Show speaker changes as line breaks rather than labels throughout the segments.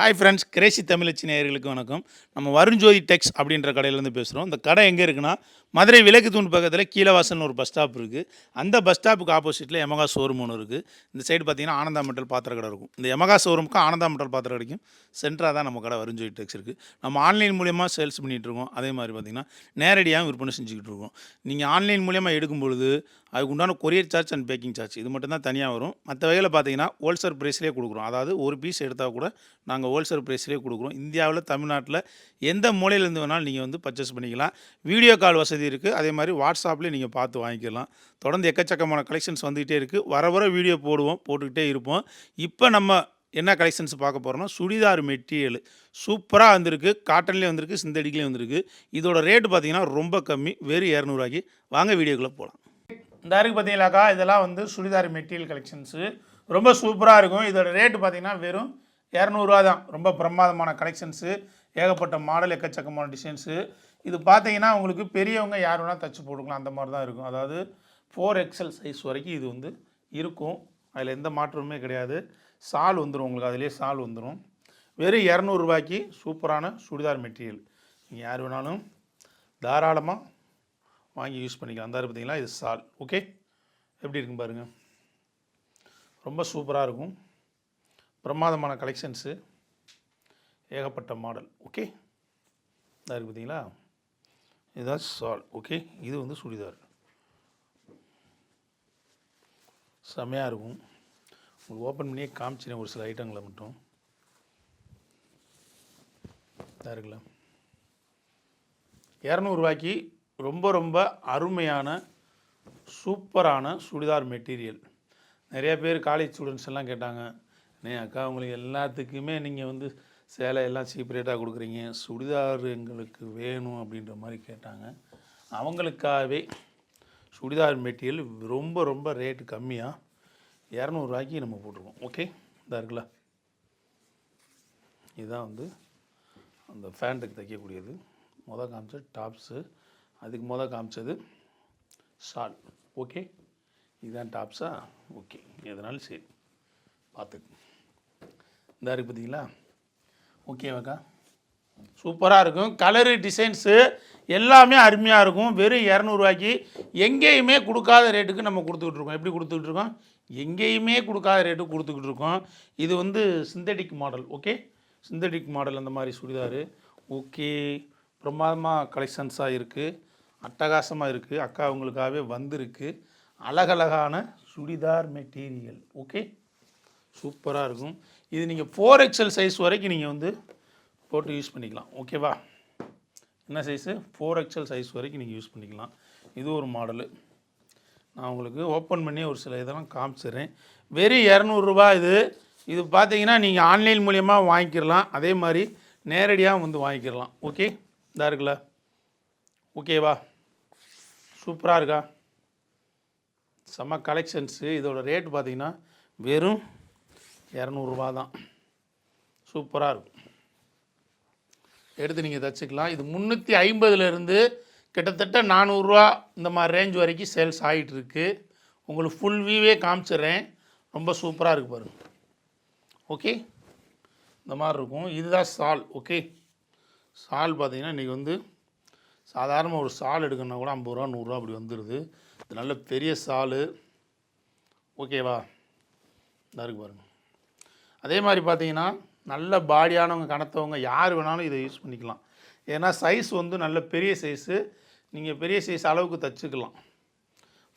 Hi friends Crazy தமிழச்சி நேயர்களுக்கு வணக்கம். நம்ம வருண்ஜோதி டெக்ஸ் அப்படின்ற கடையிலேருந்து பேசுகிறோம் இந்த கடை எங்கே இருக்குன்னா மதுரை விலக்கு தூண் பக்கத்தில் கீழவாசல்னு ஒரு பஸ் ஸ்டாப் இருக்குது அந்த பஸ் ஸ்டாப்புக்கு ஆப்போசிட்டில் எமகா ஷோரூம் ஒன்று இருக்குது இந்த சைடு பார்த்தீங்கன்னா ஆனந்தா மெட்டல் பாத்திர கடை இருக்கும். இந்த எமகா ஷோரூமுக்கு ஆனந்தா மெட்டல் பாத்திர கடைக்கும் சென்டராக தான் நம்ம கடை வருண்ஜோதி டெக்ஸ் இருக்குது நம்ம ஆன்லைன் மூலியமாக சேல்ஸ் பண்ணிகிட்டு இருக்கோம். அதே மாதிரி பார்த்திங்கன்னா நேரடியாக விற்பனை செஞ்சுக்கிட்டு இருக்கோம். நீங்கள் ஆன்லைன் மூலியமாக எடுக்கும் பொழுது அதுக்கு உண்டான courier charge and packing charge. இது மட்டும் தான் தனியாக வரும். மற்ற வகையில் பார்த்தீங்கன்னா ஹோல்சேல் ப்ரைஸ்லேயே கொடுக்குறோம். அதாவது ஒரு பீஸ் எடுத்தால் கூட நாங்கள் ஹோல்சேல் ப்ரைஸ்லேயே கொடுக்குறோம். இந்தியாவில் தமிழ்நாட்டில் எந்த மூலையிலேருந்து வேணாலும் நீங்கள் வந்து பர்ச்சேஸ் பண்ணிக்கலாம். வீடியோ கால் வசதி இருக்குது அதே மாதிரி வாட்ஸ்அப்லேயே நீங்கள் பார்த்து வாங்கிக்கலாம். தொடர்ந்து எக்கச்சக்கமான கலெக்ஷன்ஸ் வந்துகிட்டே இருக்குது வர வர வீடியோ போடுவோம் போட்டுக்கிட்டே இருப்போம். இப்போ நம்ம என்ன கலெக்ஷன்ஸ் பார்க்க போகிறோம்னா சுடிதார் மெட்டீரியல். சூப்பராக வந்திருக்கு. காட்டன்லேயும் வந்திருக்கு சிந்தடிக்லேயும் வந்திருக்கு. இதோட ரேட்டு பார்த்தீங்கன்னா ரொம்ப கம்மி. வெறும் இரநூறுவாக்கி வாங்க வீடியோக்குள்ளே போகலாம் இந்த இருக்கு பார்த்தீங்களாக்கா இதெல்லாம் வந்து சுடிதார் மெட்டீரியல் கலெக்ஷன்ஸு ரொம்ப சூப்பராக இருக்கும். இதோட ரேட்டு பார்த்தீங்கன்னா வெறும் இரநூறுவா தான். ரொம்ப பிரமாதமான கலெக்ஷன்ஸு ஏகப்பட்ட மாடல் எக்கச்சக்கமான டிசைன்ஸு இது பார்த்தீங்கன்னா உங்களுக்கு பெரியவங்க யார் வேணால் தச்சு போட்டுக்கலாம். அந்த மாதிரி தான் இருக்கும். அதாவது ஃபோர் எக்ஸல் சைஸ் வரைக்கும் இது வந்து இருக்கும். அதில் எந்த மாற்றமுமே கிடையாது. சால் வந்துடும் உங்களுக்கு. அதிலே சால் வந்துடும் வெறும் இரநூறுபாய்க்கு சூப்பரான சுடிதார் மெட்டீரியல். நீங்கள் யார் வேணாலும் தாராளமாக வாங்கி யூஸ் பண்ணிக்கலாம். அந்தாரு பார்த்தீங்களா? இது சால். ஓகே எப்படி இருக்கும் பாருங்கள் ரொம்ப சூப்பராக இருக்கும். பிரமாதமான கலெக்ஷன்ஸு ஏகப்பட்ட மாடல் ஓகே இதாக இருக்குது பார்த்தீங்களா? இதுதான் சால். ஓகே இது வந்து சுடிதார். செமையாக இருக்கும். உங்களுக்கு ஓப்பன் பண்ணியே காமிச்சினேன் ஒரு சில ஐட்டங்களை மட்டும். இதாக இருக்குல்ல. இரநூறுவாய்க்கு ரொம்ப ரொம்ப அருமையான சூப்பரான சுடிதார் மெட்டீரியல். நிறைய பேர் காலேஜ் ஸ்டூடெண்ட்ஸ் எல்லாம் கேட்டாங்க நே அக்கா உங்களுக்கு எல்லாத்துக்குமே நீங்கள் வந்து சேலை எல்லாம் சீப் ரேட்டாக கொடுக்குறீங்க. சுடிதார் எங்களுக்கு வேணும் அப்படின்ற மாதிரி கேட்டாங்க. அவங்களுக்காகவே சுடிதார் மெட்டீரியல் ரொம்ப ரொம்ப ரேட்டு கம்மியாக இரநூறுவாய்க்கு நம்ம போட்டிருக்கோம். ஓகே இதாக இருக்குல்ல? இதுதான் வந்து அந்த ஃபேண்ட்டுக்கு தைக்கக்கூடியது. மொதல் காமிச்ச டாப்ஸு அதுக்கு மொதல் காமிச்சது ஷால். ஓகே இதுதான் டாப்ஸா? ஓகே எதனாலும் சரி. பார்த்துக்கு இந்த இருக்கு பார்த்தீங்களா ஓகேவாக்கா சூப்பராக இருக்கும். கலரு டிசைன்ஸு எல்லாமே அருமையாக இருக்கும். வெறும் இரநூறுவாய்க்கு எங்கேயுமே கொடுக்காத ரேட்டுக்கு நம்ம கொடுத்துக்கிட்டு இருக்கோம். எப்படி கொடுத்துக்கிட்டு இருக்கோம்? எங்கேயுமே கொடுக்காத ரேட்டுக்கு கொடுத்துக்கிட்டு இருக்கோம். இது வந்து synthetic model okay synthetic model அந்த மாதிரி சுடிதார். ஓகே பிரமாதமாக கலெக்ஷன்ஸாக இருக்குது அட்டகாசமாக இருக்குது அக்கா உங்களுக்காகவே வந்திருக்கு. அழகழகான சுடிதார் மெட்டீரியல். ஓகே? சூப்பராக இருக்கும். இது நீங்கள் ஃபோர் எக்ஸல் சைஸ் வரைக்கும் நீங்கள் வந்து போட்டு யூஸ் பண்ணிக்கலாம். ஓகேவா என்ன சைஸு ஃபோர் எக்ஸல் சைஸ் வரைக்கும் நீங்கள் யூஸ் பண்ணிக்கலாம். இது ஒரு மாடலு நான் உங்களுக்கு ஓப்பன் பண்ணி ஒரு சில இதெல்லாம் காமிச்சிடுறேன். வெறும் இரநூறுபா இது. இது பார்த்தீங்கன்னா நீங்கள் ஆன்லைன் மூலியமாக வாங்கிக்கிறலாம் அதே மாதிரி நேரடியாக வந்து வாங்கிக்கிறலாம் ஓகே இதாக இருக்குல்ல? ஓகேவா சூப்பராக இருக்கா? செம்ம கலெக்ஷன்ஸு இதோட ரேட் பார்த்தீங்கன்னா வெறும் இரநூறுபா தான். சூப்பராக இருக்கும். எடுத்து நீங்கள் தச்சுக்கலாம். இது முந்நூற்றி ஐம்பதுலேருந்து கிட்டத்தட்ட நானூறுரூவா இந்த மாதிரி ரேஞ்ச் வரைக்கும் சேல்ஸ் ஆகிட்டுருக்கு உங்களுக்கு ஃபுல் வியூவே காமிச்சிடுறேன். ரொம்ப சூப்பராக இருக்குது பாருங்க. ஓகே இந்த மாதிரி இருக்கும். இதுதான் சால். ஓகே சால் பார்த்தீங்கன்னா இன்றைக்கி வந்து சாதாரண ஒரு சால் எடுக்கணும்னா கூட ஐம்பது ரூபா நூறுரூவா அப்படி வந்துடுது இது நல்ல பெரிய சால். ஓகேவா இந்த இருக்கு பாருங்கள் அதே மாதிரி பார்த்தீங்கன்னா நல்ல பாடியானவங்க கணத்தவங்க யார் வேணாலும் இதை யூஸ் பண்ணிக்கலாம். ஏன்னா சைஸ் வந்து நல்ல பெரிய சைஸு நீங்கள் பெரிய சைஸ் அளவுக்கு தச்சுக்கலாம்.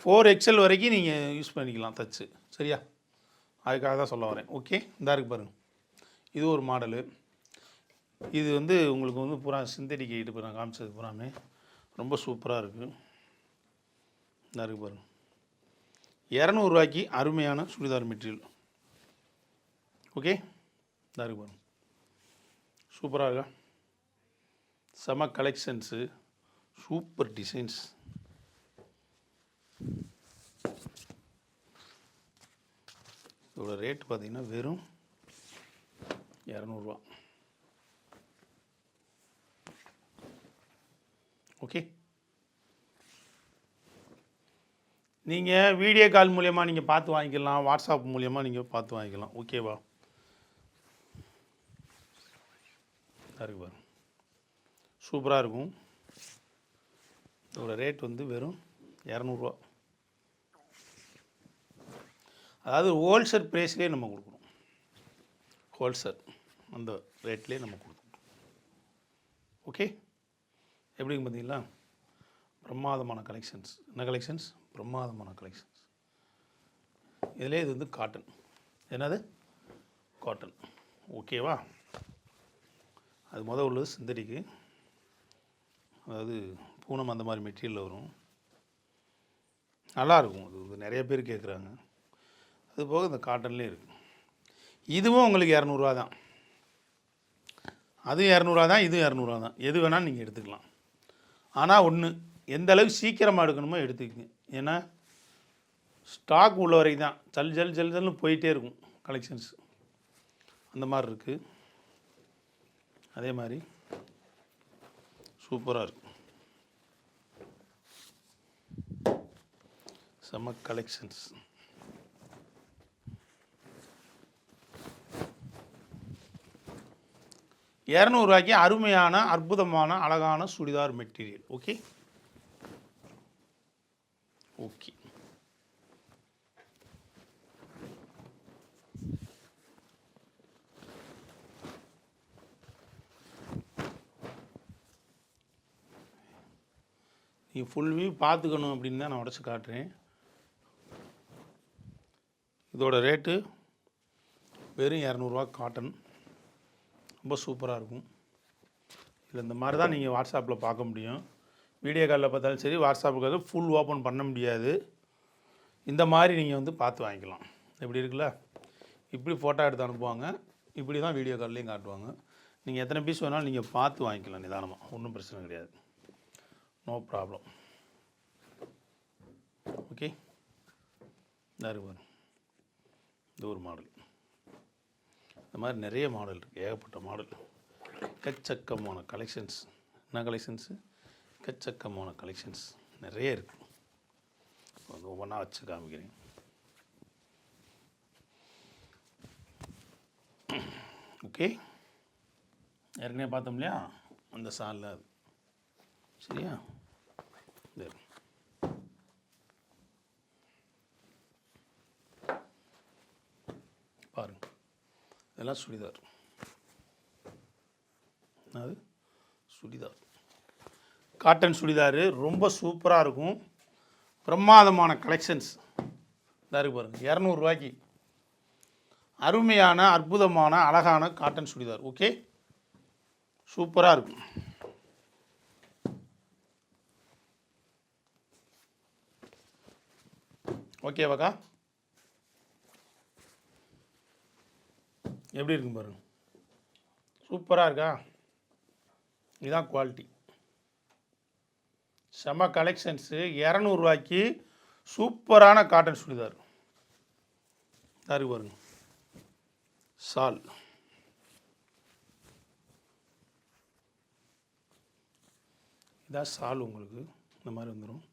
ஃபோர் எக்ஸல் வரைக்கும் நீங்கள் யூஸ் பண்ணிக்கலாம் தச்சு. சரியா? அதுக்காக தான் சொல்ல வரேன். ஓகே இந்த இருக்கு பாருங்கள் இது ஒரு மாடலு இது வந்து உங்களுக்கு வந்து பூரா சிந்தடிக் ஐட்டு இப்போ நான் காமிச்சது பூராமே. ரொம்ப சூப்பராக இருக்குது இந்த இருக்குது பாருங்கள் இரநூறுவாய்க்கு அருமையான சுடிதார் மெட்டீரியல். ஓகே? இந்த இருக்குது பாருங்கள் சூப்பராக இருக்கா? செம கலெக்ஷன்ஸு. Super designs. இதோட ரேட் பார்த்தீங்கன்னா வெறும் இரநூறுவா ஓகே? நீங்கள் வீடியோ கால் மூலயமா நீங்கள் பார்த்து வாங்கிக்கலாம். வாட்ஸ்அப் மூலயமா நீங்கள் பார்த்து வாங்கிக்கலாம். ஓகேவா? இருக்கு பாருங்க. சூப்பராக இருக்கும். இதோட ரேட் வந்து வெறும் இரநூறுவா. அதாவது ஹோல்சேல் ப்ரைஸ்லேயே நம்ம கொடுக்குறோம் ஹோல்சேல் அந்த ரேட்லேயே நம்ம கொடுக்குறோம் ஓகே? எப்படிங்க பார்த்தீங்களா? பிரமாதமான கலெக்ஷன்ஸ் என்ன கலெக்ஷன்ஸ் பிரமாதமான கலெக்ஷன்ஸ் இதிலே இது வந்து காட்டன் என்னது? காட்டன் ஓகேவா அது மொதல் உள்ளது சிந்தடிக்கு. அதாவது பூனம் அந்த மாதிரி மெட்டீரியலில் வரும். நல்லாயிருக்கும். அது வந்து நிறைய பேர் கேட்குறாங்க. அது போக இந்த காட்டன்லேயே இருக்கு. இதுவும் உங்களுக்கு இரநூறுவா தான். அதுவும் இரநூறுவா தான் இதுவும் இரநூறுவா தான். எது வேணாலும் நீங்கள் எடுத்துக்கலாம். ஆனால் ஒன்று எந்த அளவுக்கு சீக்கிரமாக எடுக்கணுமோ எடுத்துக்கங்க. ஏன்னா ஸ்டாக் உள்ள வரைக்கும் தான் ஜல் ஜல் ஜல் ஜல்னு போயிட்டே இருக்கும் கலெக்ஷன்ஸ் அந்த மாதிரி இருக்குது அதே மாதிரி சூப்பராக இருக்கும் செம கலெக்ஷன்ஸ் இரநூறுவாய்க்கு அருமையான அற்புதமான அழகான சுடிதார் மெட்டீரியல். ஓகே? ஓகே. நீ ஃபுல் வியூ பார்த்துக்கணும் அப்படின்னு தான் நான் உடச்சி காட்டுறேன். இதோட ரேட்டு வெறும் இரநூறுவா காட்டன் ரொம்ப சூப்பராக இருக்கும். இதில் இந்த மாதிரி தான் நீங்கள் வாட்ஸ்அப்பில் பார்க்க முடியும். வீடியோ காலில் பார்த்தாலும் சரி வாட்ஸ்அப்புக்கு வந்து ஃபுல் ஓப்பன் பண்ண முடியாது. இந்த மாதிரி நீங்கள் வந்து பார்த்து வாங்கிக்கலாம். எப்படி இருக்குல்ல? இப்படி ஃபோட்டோ எடுத்து அனுப்புவாங்க. இப்படி தான் வீடியோ கால்லையும் காட்டுவாங்க. நீங்கள் எத்தனை பீஸ் வேணாலும் நீங்கள் பார்த்து வாங்கிக்கலாம் நிதானமாக ஒன்றும் பிரச்சனை கிடையாது. நோ ப்ராப்ளம் ஓகே இருக்கு பாருங்க. இது ஒரு மாடல் இந்த மாதிரி நிறைய மாடல் இருக்குது ஏகப்பட்ட மாடல். எக்கச்சக்கமான கலெக்ஷன்ஸ் என்ன கலெக்ஷன்ஸு எக்கச்சக்கமான கலெக்ஷன்ஸ் நிறைய இருக்குது வந்து ஒவ்வொன்றா வச்சு காமிக்கிறேன். ஓகே. ஏற்கனவே பார்த்தோம் இல்லையா? அந்த சாலில் அது. சரியா? சரி இருக்கு. பாருங்க இதெல்லாம் சுடிதார் அது சுடிதார் காட்டன் சுடிதார் ரொம்ப சூப்பராக இருக்கும். பிரமாதமான கலெக்ஷன்ஸ் இதாக இருக்கு பாருங்கள் இரநூறுவாய்க்கு அருமையான அற்புதமான அழகான காட்டன் சுடிதார் ஓகே சூப்பராக இருக்கும். ஓகேவாக்கா எப்படி இருக்கும் பாருங்க. சூப்பராக இருக்கா? இதுதான் குவாலிட்டி செம கலெக்ஷன்ஸு இரநூறுவாய்க்கு சூப்பரான காட்டன் சுடிதார். சாரி பாருங்க. சால் இதான் சால் உங்களுக்கு. இந்த மாதிரி வந்துடும்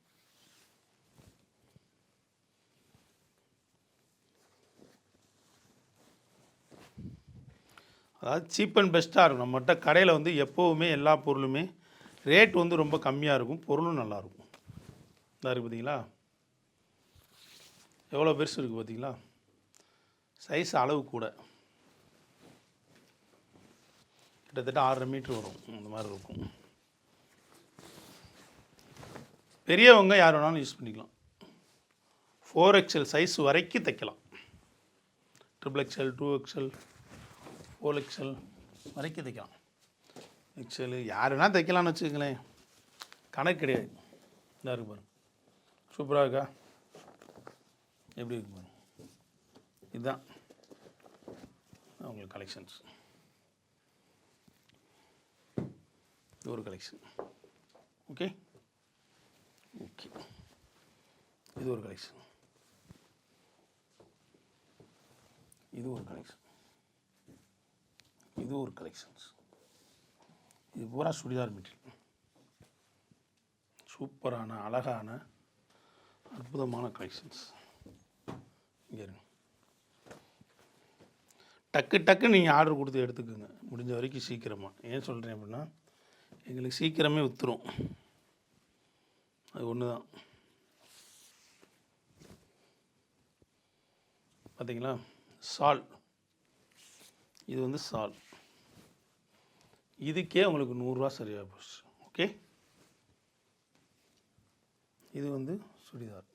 அதாவது சீப் அண்ட் பெஸ்ட்டாக இருக்கும். நம்மகிட்ட கடையில் வந்து எப்போவுமே எல்லா பொருளுமே ரேட் வந்து ரொம்ப கம்மியாக இருக்கும். பொருளும் நல்லாயிருக்கும் இதாக இருக்குது பார்த்தீங்களா எவ்வளோ பெருசு இருக்குது பார்த்தீங்களா சைஸ் அளவு கூட. கிட்டத்தட்ட ஆறரை மீட்ரு வரும். அந்த மாதிரி இருக்கும். பெரியவங்க யார் வேணாலும் யூஸ் பண்ணிக்கலாம். ஃபோர் எக்ஸல் சைஸ் வரைக்கும் தைக்கலாம். Triple XL two XL whole XL வரைக்கும் தைக்கலாம். எக்ஸல் யார் வேணால் தைக்கலாம்னு வச்சுக்கங்களேன். கணக்கு கிடையாது. இதாக இருக்கு பாருங்க. சூப்பராக இருக்கா? எப்படி இருக்கு பாருங்க. இதுதான் உங்களுக்கு கலெக்ஷன்ஸ் இது ஒரு கலெக்ஷன் ஓகே ஓகே இது ஒரு கலெக்ஷன் இது ஒரு கலெக்ஷன் இது ஒரு கலெக்ஷன்ஸ் இது பூரா சுடிதார் மெட்டீரியல். சூப்பரான அழகான அற்புதமான கலெக்ஷன்ஸ் இங்கே இருங்க. டக்கு டக்குன்னு நீங்கள் ஆர்டர் கொடுத்து எடுத்துக்கோங்க. முடிஞ்ச வரைக்கும் சீக்கிரமாக ஏன் சொல்கிறேன் அப்படின்னா எங்களுக்கு சீக்கிரமே விற்றுரும் அது ஒன்று தான் பார்த்தீங்களா சால். இது வந்து சால். இதுக்கே உங்களுக்கு நூறுரூவா சரியாக போச்சு. ஓகே இது வந்து சுடிதார்.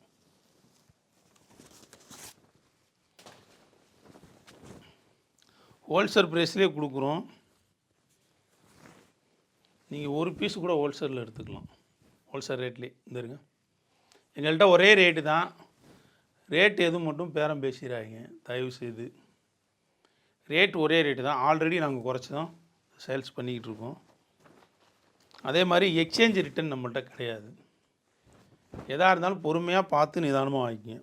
ஹோல்சேல் ப்ரைஸ்லேயே கொடுக்குறோம். நீங்கள் ஒரு பீஸ் கூட ஹோல்சேலில் எடுத்துக்கலாம். ஹோல்சேல் ரேட்லேயே இந்த இருங்க. எங்கள்கிட்ட ஒரே ரேட்டு தான். ரேட் எதுவும் மட்டும் பேரம் பேசிடுறாங்க தயவு செய்து ரேட் ஒரே ரேட்டு தான். ஆல்ரெடி நாங்கள் குறைச்சி தான் சேல்ஸ் பண்ணிக்கிட்டு இருக்கோம் அதே மாதிரி எக்ஸ்சேஞ்ச் ரிட்டர்ன் நம்மள்கிட்ட கிடையாது. எதாக இருந்தாலும் பொறுமையாக பார்த்து நிதானமாக வாங்கிக்கிங்க.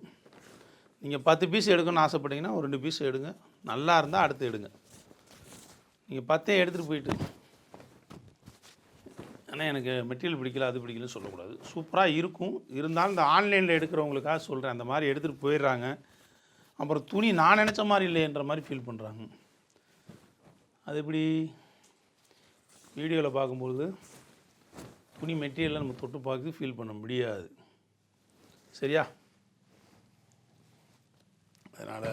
நீங்கள் பத்து பீஸ் எடுக்கணும்னு ஆசைப்பட்டீங்கன்னா ஒரு ரெண்டு பீஸ் எடுங்க. நல்லா இருந்தால் அடுத்து எடுங்க. நீங்கள் பத்தே எடுத்துகிட்டு போயிட்டு. ஆனால் எனக்கு மெட்டீரியல் பிடிக்கல அது பிடிக்கலன்னு சொல்லக்கூடாது. சூப்பராக இருக்கும். இருந்தாலும் இந்த ஆன்லைனில் எடுக்கிறவங்களுக்காக சொல்கிறேன் அந்த மாதிரி எடுத்துகிட்டு போயிடுறாங்க. அப்புறம் துணி நான் நினச்ச மாதிரி இல்லைன்ற மாதிரி ஃபீல் பண்ணுறாங்க அது எப்படி? வீடியோவில் பார்க்கும்பொழுது துணி மெட்டீரியலை நம்ம தொட்டு பார்த்து ஃபீல் பண்ண முடியாது. சரியா? அதனால்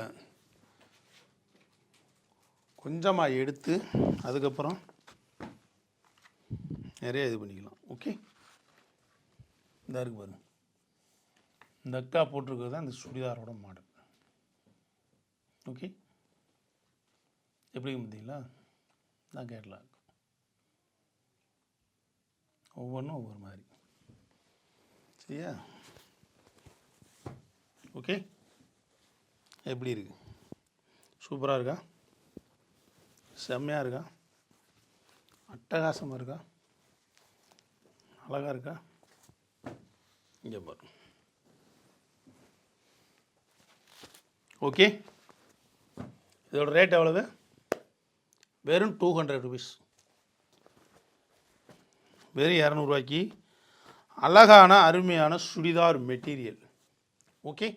கொஞ்சமாக எடுத்து அதுக்கப்புறம் நிறைய இது பண்ணிக்கலாம். ஓகே இந்த இருக்கு பாருங்க. இந்த அக்கா போட்டிருக்கிறது தான் இந்த சுடிதாரோட மாடல். ஓகே எப்படி பார்த்தீங்களா? நான் கேரளா ஒவ்வொன்றும் ஒவ்வொரு மாதிரி. சரியா? ஓகே எப்படி இருக்கு? சூப்பராக இருக்கா? செம்மையாக இருக்கா? அட்டகாசமாக இருக்கா? அழகாக இருக்கா? இங்கே பாரு. ஓகே இதோட ரேட் எவ்வளவு? வெறும் டூ ஹண்ட்ரட் ருபீஸ் வெறும் இரநூறுவாய்க்கு அழகான அருமையான சுடிதார் மெட்டீரியல். ஓகே?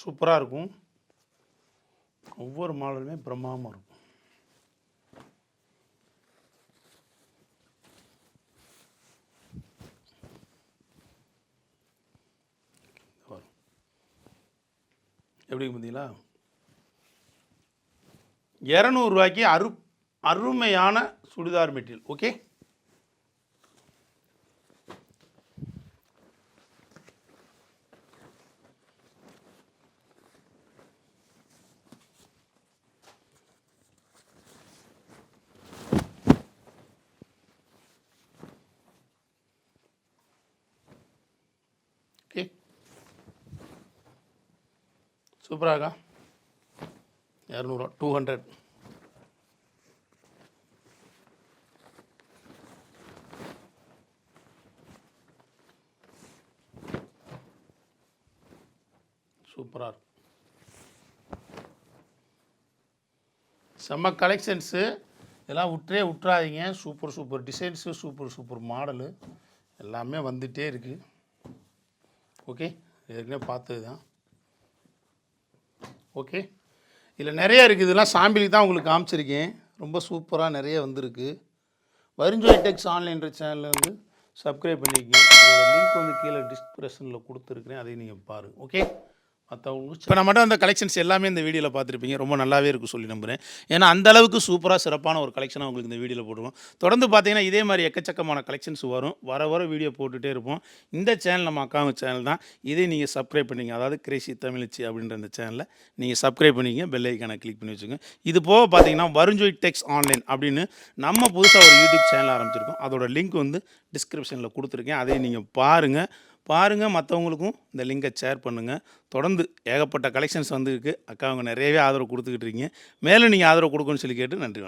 சூப்பராக இருக்கும். ஒவ்வொரு மாடலுமே பிரம்மாண்டமாக இருக்கும். வரும். எப்படி பார்த்தீங்களா இரநூறுவாய்க்கு அரு அருமையான சுடிதார் மெட்டீரியல். ஓகே? சூப்பராக? இரநூறுவா டூ ஹண்ட்ரட். சூப்பராக இருக்கும். செம்ம கலெக்ஷன்ஸு இதெல்லாம் விட்டுறே விட்றாதீங்க super super designs super super model எல்லாமே வந்துகிட்டே இருக்குது ஓகே ஏற்கனவே பார்த்தது தான் ஓகே. இதில் நிறைய இருக்குது இதெல்லாம் சாம்பிளுக்கு தான் உங்களுக்கு காமிச்சிருக்கேன். ரொம்ப சூப்பராக நிறைய வந்திருக்கு. வரிஞ்சோய் டெக்ஸ் ஆன்லைன்ற சேனலில் வந்து சப்ஸ்கிரைப் பண்ணிக்கங்க. அதோட லிங்க் வந்து கீழே டிஸ்கிரிப்ஷனில் கொடுத்துருக்குறேன். அதையும் நீங்கள் பாருங்கள் ஓகே? மற்றவங்களுக்கு இப்போ நம்மகிட்ட அந்த கலெக்ஷன்ஸ் எல்லாமே இந்த வீடியோவில் பார்த்துருப்பீங்க. ரொம்ப நல்லாவே இருக்கும் சொல்லி நம்புகிறேன் ஏன்னா அந்த அளவுக்கு சூப்பராக சிறப்பான ஒரு கலெக்ஷனாக உங்களுக்கு இந்த வீடியோவில் போட்டுருவோம் தொடர்ந்து பார்த்தீங்கன்னா இதே மாதிரி எக்கச்சக்கமான கலெக்ஷன்ஸ் வரும். வர வர வீடியோ போட்டுகிட்டே இருப்போம். இந்த சேனல் நம்ம அக்காங்க சேனல் தான். இதே நீங்கள் சப்ஸ்கிரைப் பண்ணிங்க. அதாவது கிரேசி தமிழ்ச்சி அப்படின்ற அந்த சேனலில் நீங்கள் சப்ஸ்கிரைப் பண்ணிங்க பெல் ஐக்கானை கிளிக் பண்ணி வச்சுங்க இது போக பார்த்தீங்கன்னா வருஞ்சொய் டெக்ஸ் ஆன்லைன் அப்படின்னு நம்ம புதுசாக ஒரு யூடியூப் சேனல் ஆரம்பிச்சிருக்கோம். அதோட லிங்க் வந்து டிஸ்கிரிப்ஷனில் கொடுத்துருக்கேன். அதையும் நீங்கள் பாருங்கள் பாருங்கள் மற்றவங்களுக்கும் இந்த லிங்கை ஷேர் பண்ணுங்கள் தொடர்ந்து ஏகப்பட்ட கலெக்ஷன்ஸ் வந்துருக்கு. அக்கா அவங்க நிறையவே ஆதரவு கொடுத்துக்கிட்டு இருக்கீங்க. மேலும் நீங்கள் ஆதரவு கொடுக்கணும்னு சொல்லி கேட்டு நன்றி